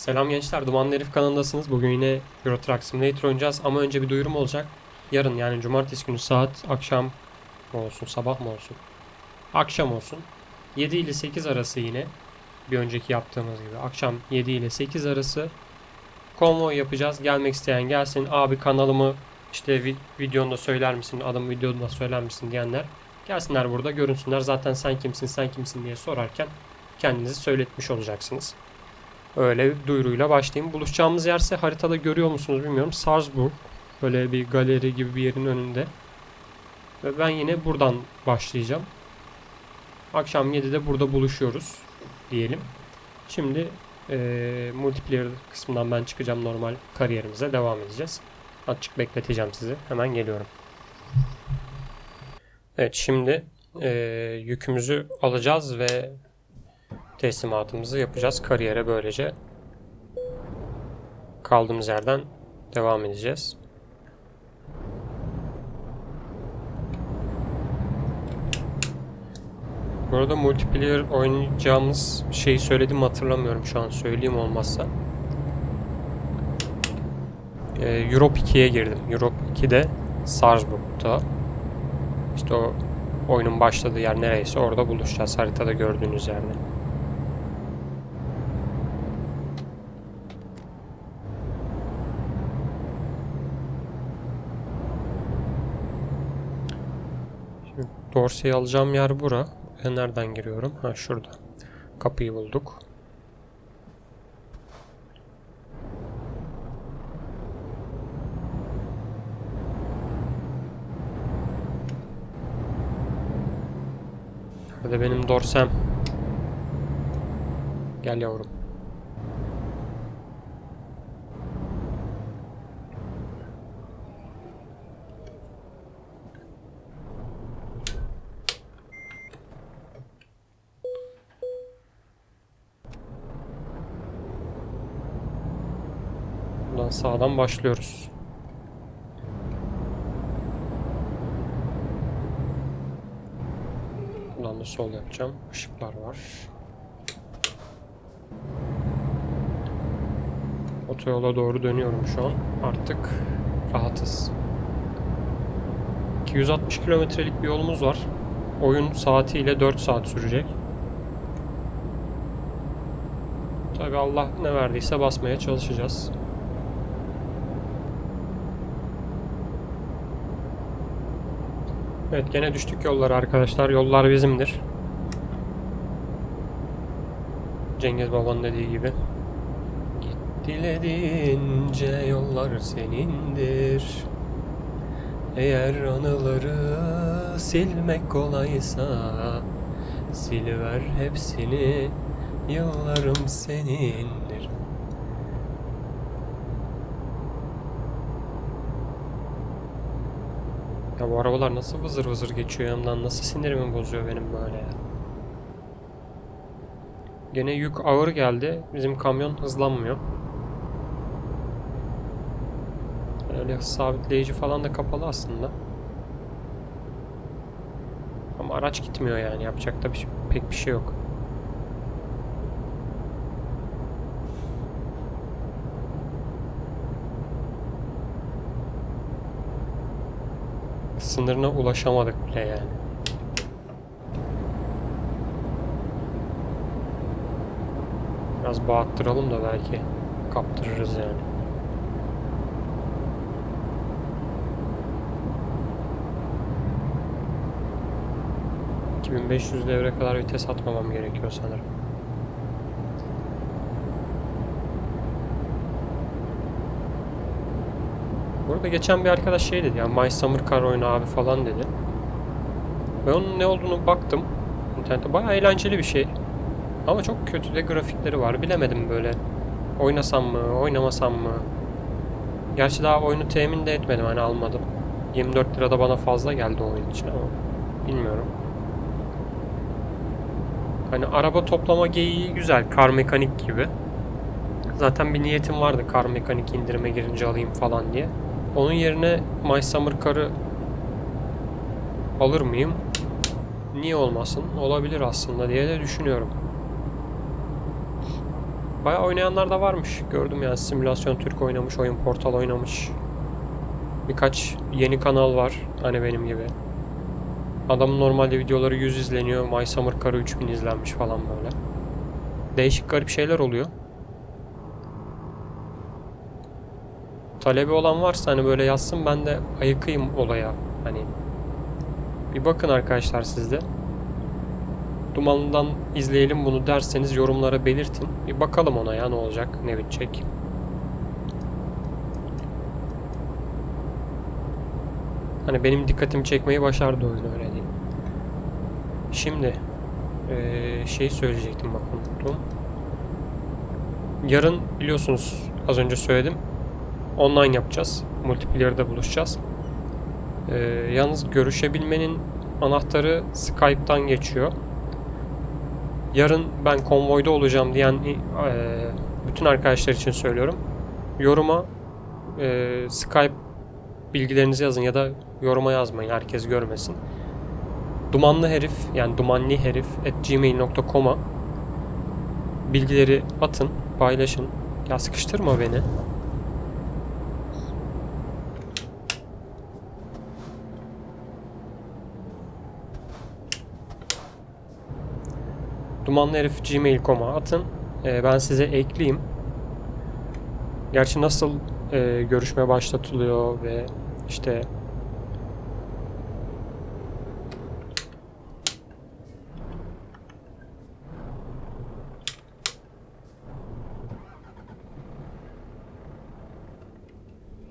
Selam gençler, Dumanlı Herif kanalındasınız. Bugün yine Euro Truck Simulator oynayacağız ama önce bir duyurum olacak. Yarın yani cumartesi günü saat akşam mı olsun, sabah mı olsun? Akşam olsun. 7 ile 8 arası yine bir önceki yaptığımız gibi. Akşam 7 ile 8 arası konvoy yapacağız. Gelmek isteyen gelsin. Abi kanalımı işte vi- videonda söyler misin, adımı videonda söyler misin diyenler gelsinler burada görünsünler. Zaten sen kimsin, sen kimsin diye sorarken kendinizi söyletmiş olacaksınız. Öyle bir duyuruyla başlayayım. Buluşacağımız yerse haritada görüyor musunuz bilmiyorum. Salzburg. Böyle bir galeri gibi bir yerin önünde. Ve ben yine buradan başlayacağım. Akşam 7'de burada buluşuyoruz diyelim. Şimdi eee multiplayer kısmından ben çıkacağım normal kariyerimize devam edeceğiz. Açık bekleteceğim sizi. Hemen geliyorum. Evet şimdi eee, yükümüzü alacağız ve teslimatımızı yapacağız. Kariyere böylece kaldığımız yerden devam edeceğiz. Bu arada multiplayer oynayacağımız şeyi söyledim hatırlamıyorum şu an söyleyeyim olmazsa. Ee, Europe 2'ye girdim. Europe 2'de Salzburg'da. İşte o oyunun başladığı yer nereyse orada buluşacağız haritada gördüğünüz yerde. Şimdi Dorsey'i alacağım yer bura. Ben nereden giriyorum? Ha şurada. Kapıyı bulduk. Nerede benim dorsem? Gel yavrum. Buradan sağdan başlıyoruz. Buradan da sol yapacağım. Işıklar var. Otoyola doğru dönüyorum şu an. Artık rahatız. 260 kilometrelik bir yolumuz var. Oyun saatiyle 4 saat sürecek. Tabi Allah ne verdiyse basmaya çalışacağız. Evet gene düştük yollara arkadaşlar. Yollar bizimdir. Cengiz Baba'nın dediği gibi. Git dilediğince yollar senindir. Eğer anıları silmek kolaysa Siliver hepsini Yıllarım senindir Ya bu arabalar nasıl vızır vızır geçiyor yanımdan nasıl sinirimi bozuyor benim böyle ya. Gene yük ağır geldi. Bizim kamyon hızlanmıyor. Öyle sabitleyici falan da kapalı aslında. Ama araç gitmiyor yani. Yapacak da bir, şey- pek bir şey yok. Sınırına ulaşamadık bile yani. Biraz bağıttıralım da belki kaptırırız yani. ...2500 devre kadar vites atmamam gerekiyor sanırım. Burada geçen bir arkadaş şey dedi ya My Summer Car oyunu abi falan dedi. Ben onun ne olduğunu baktım. İnternette bayağı eğlenceli bir şey. Ama çok kötü de grafikleri var. Bilemedim böyle. Oynasam mı, oynamasam mı? Gerçi daha oyunu temin de etmedim hani almadım. 24 lira da bana fazla geldi oyun için ama bilmiyorum. Hani araba toplama geyiği güzel, kar mekanik gibi. Zaten bir niyetim vardı kar mekanik indirime girince alayım falan diye. Onun yerine My Summer Car'ı alır mıyım? Niye olmasın? Olabilir aslında diye de düşünüyorum. Bayağı oynayanlar da varmış. Gördüm yani simülasyon Türk oynamış, oyun portal oynamış. Birkaç yeni kanal var hani benim gibi. Adamın normalde videoları 100 izleniyor. My Summer Car'ı 3000 izlenmiş falan böyle. Değişik garip şeyler oluyor. Talebi olan varsa hani böyle yazsın ben de ayıkayım olaya. Hani bir bakın arkadaşlar sizde. Dumanlı'dan izleyelim bunu derseniz yorumlara belirtin. Bir bakalım ona ya ne olacak, ne bitecek. Hani benim dikkatimi çekmeyi başardı oyun öyle diyeyim. Şimdi eee şey söyleyecektim bak unuttum. Yarın biliyorsunuz az önce söyledim. Online yapacağız. Multiplayer'da buluşacağız. Eee, yalnız görüşebilmenin anahtarı Skype'tan geçiyor. Yarın ben konvoyda olacağım diyen eee, bütün arkadaşlar için söylüyorum. Yoruma eee, Skype bilgilerinizi yazın ya da yoruma yazmayın herkes görmesin. Dumanlı herif yani dumanlı herif at gmail.com'a bilgileri atın, paylaşın. Ya sıkıştırma beni. Dumanlı herif gmail.com'a atın. Ee, ben size ekleyeyim. Gerçi nasıl e, görüşme başlatılıyor ve işte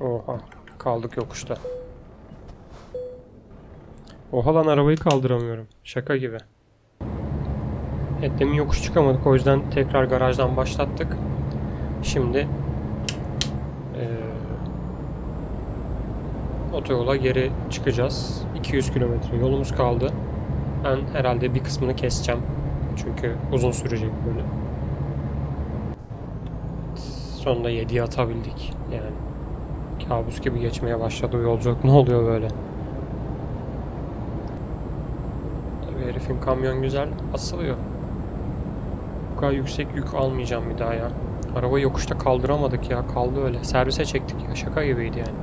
Oha kaldık yokuşta. Oha lan arabayı kaldıramıyorum. Şaka gibi. Evet demin yokuş çıkamadık o yüzden tekrar garajdan başlattık. Şimdi eee otoyola geri çıkacağız. 200 kilometre yolumuz kaldı. Ben herhalde bir kısmını keseceğim. Çünkü uzun sürecek böyle. Sonunda 7'ye atabildik. Yani kabus gibi geçmeye başladı yolculuk. Ne oluyor böyle? Tabii herifin kamyon güzel asılıyor. Bu kadar yüksek yük almayacağım bir daha ya. Arabayı yokuşta kaldıramadık ya. Kaldı öyle. Servise çektik ya. Şaka gibiydi yani.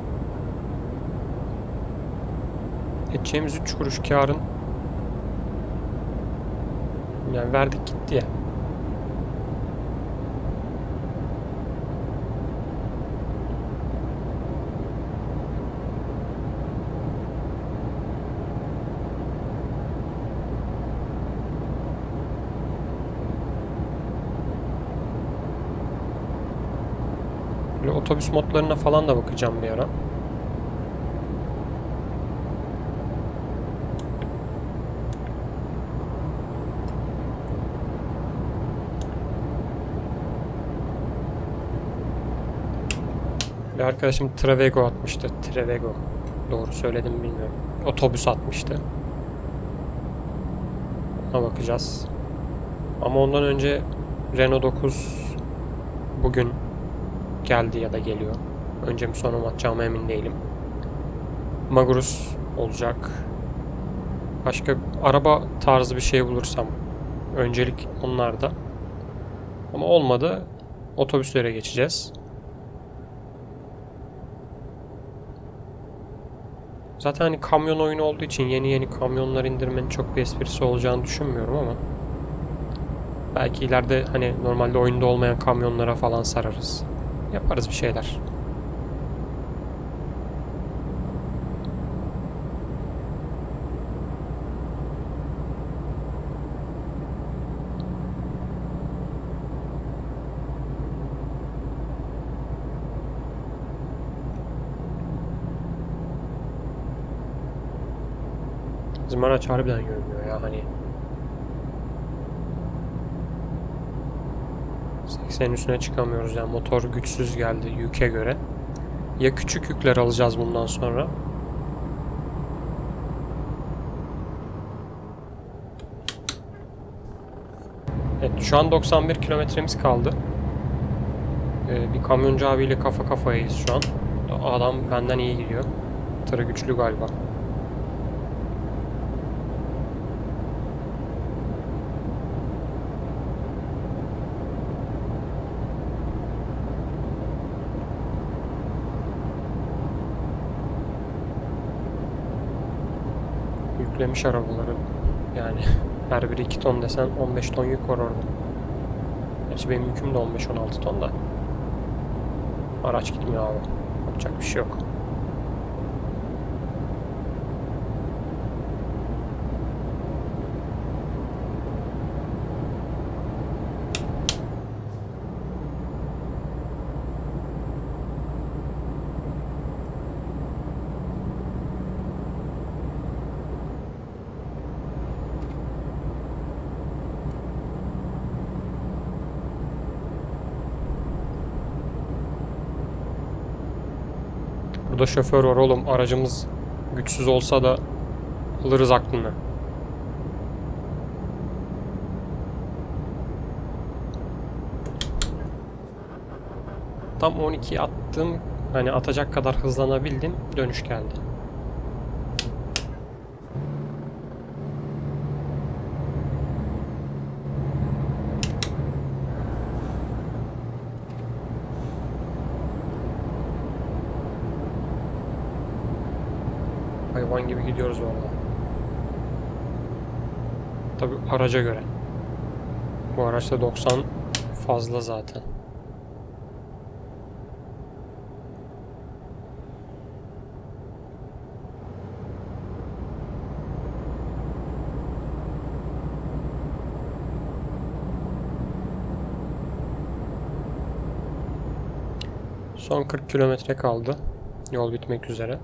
Edeceğimiz 3 kuruş karın yani verdik gitti ya. Böyle otobüs modlarına falan da bakacağım bir ara. Bir arkadaşım Travego atmıştı. Travego. Doğru söyledim mi bilmiyorum. Otobüs atmıştı. Ona bakacağız. Ama ondan önce Renault 9 bugün geldi ya da geliyor. Önce mi sonra mı atacağıma emin değilim. Magurus olacak. Başka araba tarzı bir şey bulursam öncelik onlarda. Ama olmadı otobüslere geçeceğiz. Zaten hani kamyon oyunu olduğu için yeni yeni kamyonlar indirmenin çok bir esprisi olacağını düşünmüyorum ama belki ileride hani normalde oyunda olmayan kamyonlara falan sararız. Yaparız bir şeyler. Bizim araç harbiden görünmüyor ya hani. 80'in üstüne çıkamıyoruz yani motor güçsüz geldi yüke göre. Ya küçük yükler alacağız bundan sonra. Evet şu an 91 kilometremiz kaldı. Ee, bir kamyoncu abiyle kafa kafayayız şu an. Adam benden iyi gidiyor. Tırı güçlü galiba. Yüklemiş arabaları. Yani her biri 2 ton desen 15 ton yük var orada. Gerçi benim yüküm de 15-16 ton da. Araç gitmiyor abi. Yapacak bir şey yok. Burada şoför var oğlum. Aracımız güçsüz olsa da alırız aklını. Tam 12 attım. Hani atacak kadar hızlanabildim. Dönüş geldi. Hayvan gibi gidiyoruz valla. Tabi araca göre. Bu araçta 90 fazla zaten. Son 40 kilometre kaldı. Yol bitmek üzere.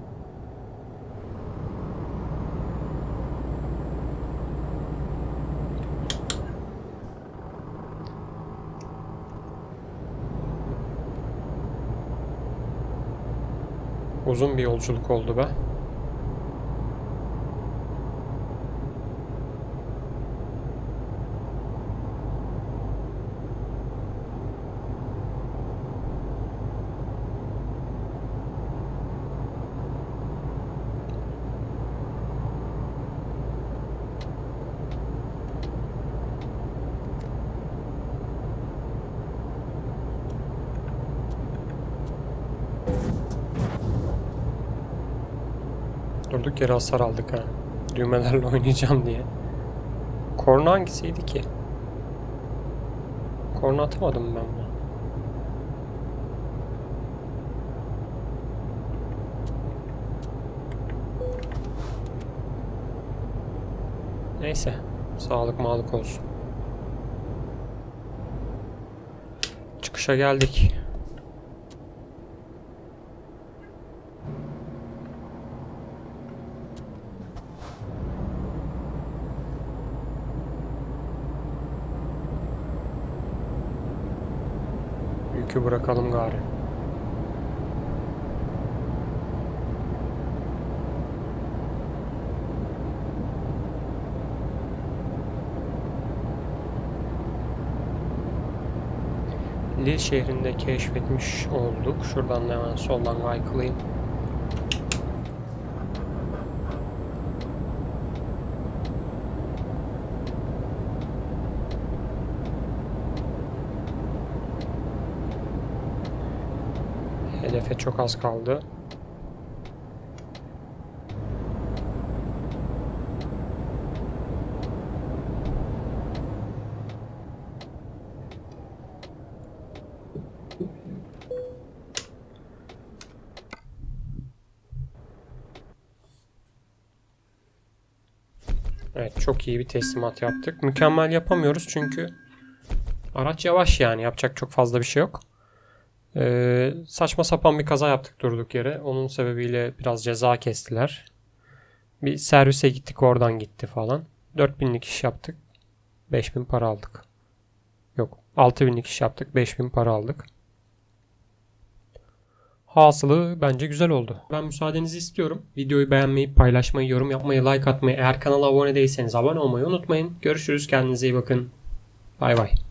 Uzun bir yolculuk oldu be. Durduk yere hasar aldık ha. Düğmelerle oynayacağım diye. Korna hangisiydi ki? Korna atamadım ben mi? Neyse. Sağlık mağlık olsun. Çıkışa geldik. Yükü bırakalım gari. Lille şehrinde keşfetmiş olduk. Şuradan da hemen soldan kaykılayım. Çok az kaldı. Evet çok iyi bir teslimat yaptık. Mükemmel yapamıyoruz çünkü araç yavaş yani yapacak çok fazla bir şey yok. Ee, saçma sapan bir kaza yaptık durduk yere. Onun sebebiyle biraz ceza kestiler. Bir servise gittik oradan gitti falan. 4000'lik iş yaptık. 5000 para aldık. Yok 6000'lik iş yaptık. 5000 para aldık. Hasılı bence güzel oldu. Ben müsaadenizi istiyorum. Videoyu beğenmeyi, paylaşmayı, yorum yapmayı, like atmayı, eğer kanala abone değilseniz abone olmayı unutmayın. Görüşürüz. Kendinize iyi bakın. Bay bay.